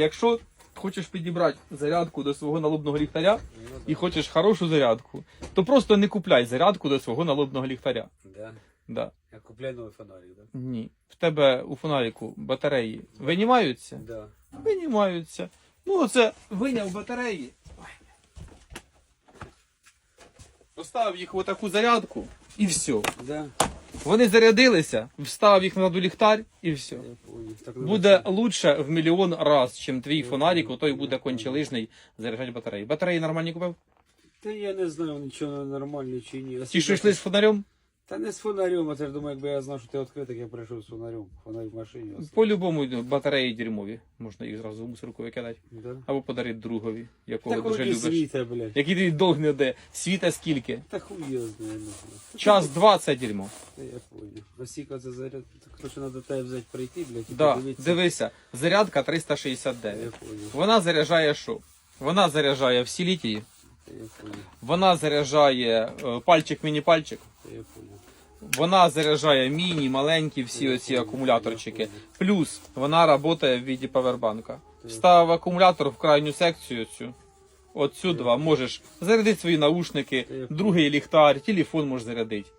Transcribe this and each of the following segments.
якщо хочеш підібрати зарядку до свого налобного ліхтаря і хочеш хорошу зарядку, то просто не купляй зарядку до свого налобного ліхтаря. Да. Да. Я купляю новий фонарик, да? Ні. В тебе у фонаріку батареї винімаються? Да. Винімаються. Ну, оце виняв батареї. Поставив їх в отаку зарядку і все. Да. Вони зарядилися, вставив їх на ліхтар і все. Буде лучше в мільйон раз, чим твій фонарик, отой буде кончелижний заряджати батареї. Батареї нормальні купив? Та я не знаю, нічого нормально чи ні. Ті, що йшли з фонарем? Та не з фонарем, а це ж думаю, якби я знав, що ти відкрив, так я прийшов з фонарем. Фонарь в машині. оставив. По-любому батареї дерьмові. Можна їх зразу в мусорку викидати. Да. Або подарити другові, якого Так дуже вроді любиш. світа, блядь. Який тобі довг не де. Світа скільки? Та хуй його знає, не знаю. Час два це дерьмо. Та я понял. А скільки це заряд? Так то, що треба тебе взяти прийти, блядь, і Да, подивитися. дивися, зарядка Я 369. понял. Вона заряджає що? Вона заряджає всі літії, Та я понял. вона заряджає е, пальчик, міні-пальчик, Та я понял. Вона заряджає міні, маленькі всі оці акумуляторчики. Плюс вона працює в віді павербанка. Вставив акумулятор в крайню секцію цю. От сюди можеш зарядити свої наушники, другий ліхтар, телефон можеш зарядити.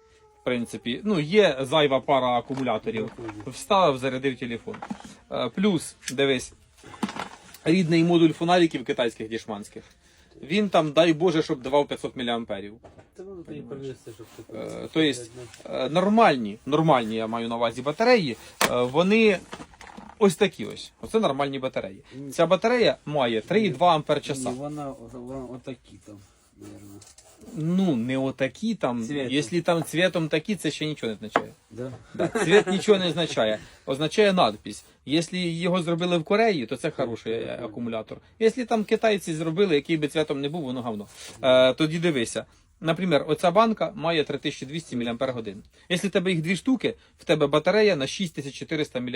В принципі, ну є зайва пара акумуляторів. Вставив, зарядив телефон. Е, Плюс, дивись, рідний модуль фонариків китайських дішманських. Він там, дай Боже, щоб давав 500 мА. Це воно тобі принесе, щоб ти то есть, Е, Нормальні, нормальні, я маю на увазі батареї, е, вони ось такі ось. Оце нормальні батареї. Ця батарея має 3,2 ампер часа. Вона, вона отакі там, наверное. Ну, не отакі там. Цвітом. Якщо там цвітом такі, це ще нічого не означає. Да? Да, цвіт нічого не означає. Означає надпись. Якщо його зробили в Кореї, то це хороший е, акумулятор. Якщо там китайці зробили, який би цвітом не був, воно говно. Е, тоді дивися. Наприклад, оця банка має 3200 мАч. Якщо в тебе їх дві штуки, в тебе батарея на 6400 мАч.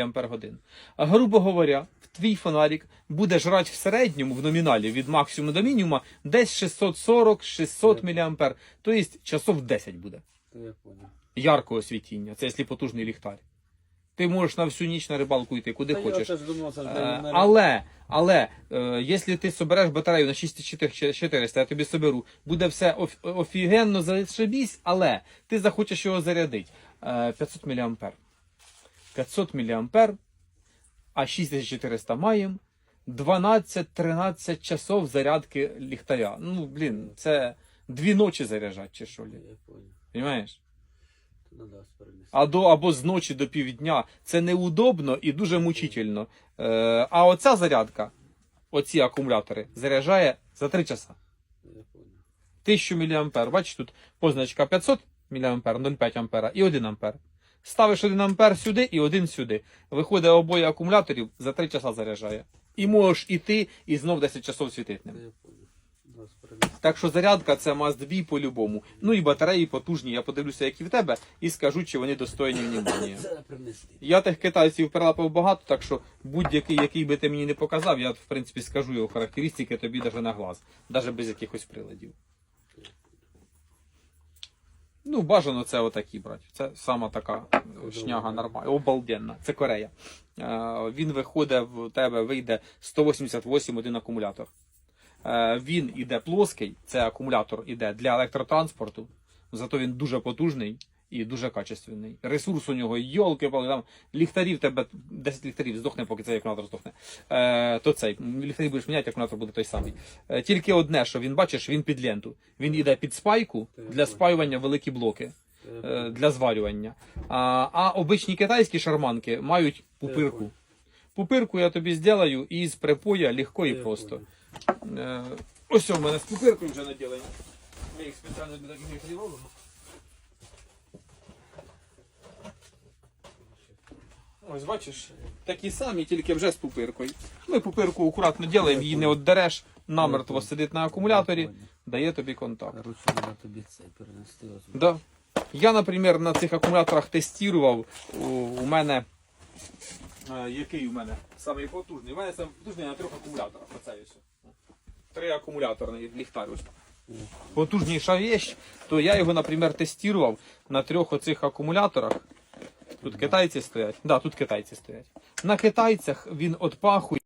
А грубо говоря, твій фонарик буде жрати в середньому в номіналі від максимуму до мінімума десь 640-600 мАч. Тобто часов 10 буде яркого освітіння. Це якщо потужний ліхтар. Ти можеш на всю ніч на рибалку йти, куди Та я хочеш. теж думав, ж Е, але, але, е, якщо ти собереш батарею на 6400, я тобі соберу, буде все оф- офігенно зашибісь, але ти захочеш його зарядити. Е, 500 мА. 500 мА, а 6400 маємо. 12-13 часов зарядки ліхтаря. Ну, блін, це дві ночі заряджати, чи що. Понимаєш? Надо перенести. А до або з ночі до півдня це неудобно і дуже мучительно. Е, а оця зарядка, оці акумулятори, заряджає за 3 часа. Я понял. 1000 мА. Бачиш, тут позначка 500 мА, 0,5 ампера і 1 ампер. Ставиш 1 ампер сюди і один сюди. Виходить обоє акумуляторів за 3 часа заряджає. І можеш іти і знов 10 часов світити ним. я понял. Так що зарядка це must be по-любому. Ну і батареї потужні. Я подивлюся, які в тебе, і скажу, чи вони достойні внимання. Це. Я тих китайців перелапав багато, так що будь-який, який би ти мені не показав, я в принципі скажу його характеристики тобі навіть на глаз, навіть без якихось приладів. Ну, бажано це отакі брати. Це сама така шняга нормальна, обалденна. Це Корея. Е, Він виходить в тебе, вийде 188 один акумулятор. Е, Він іде плоский, це акумулятор іде для електротранспорту, зато він дуже потужний і дуже качественний. Ресурс у нього йолки там ліхтарів тебе 10 ліхтарів здохне, поки цей акумулятор здохне. Е, то цей ліхтарі будеш міняти, акумулятор буде той самий. Е, тільки одне, що він бачиш, він під ленту. Він іде під спайку для спаювання великі блоки. Е. Для зварювання. А, а обичні китайські шарманки мають пупирку. Пупирку я тобі зроблю із припоя легко і просто. Е, ось у мене з пупиркою вже наділені. Ми їх спеціально для таких ліхтарів. Ось бачиш, такі самі, тільки вже з пупиркою. Ми пупирку акуратно робимо, її не отдереш, намертво сидить на акумуляторі, дає тобі контакт. Короче, тобі це перенести. Да. Я, наприклад, на цих акумуляторах тестував. У мене. Е, який у мене? Самий потужний. У мене самий потужний на трьох акумуляторах. Оце ось. Три акумуляторні ліхтар. Потужніша вещь, то я його, наприклад, тестував на трьох оцих акумуляторах. Тут китайці стоять. Да, тут китайці стоять. На китайцях він отпахує.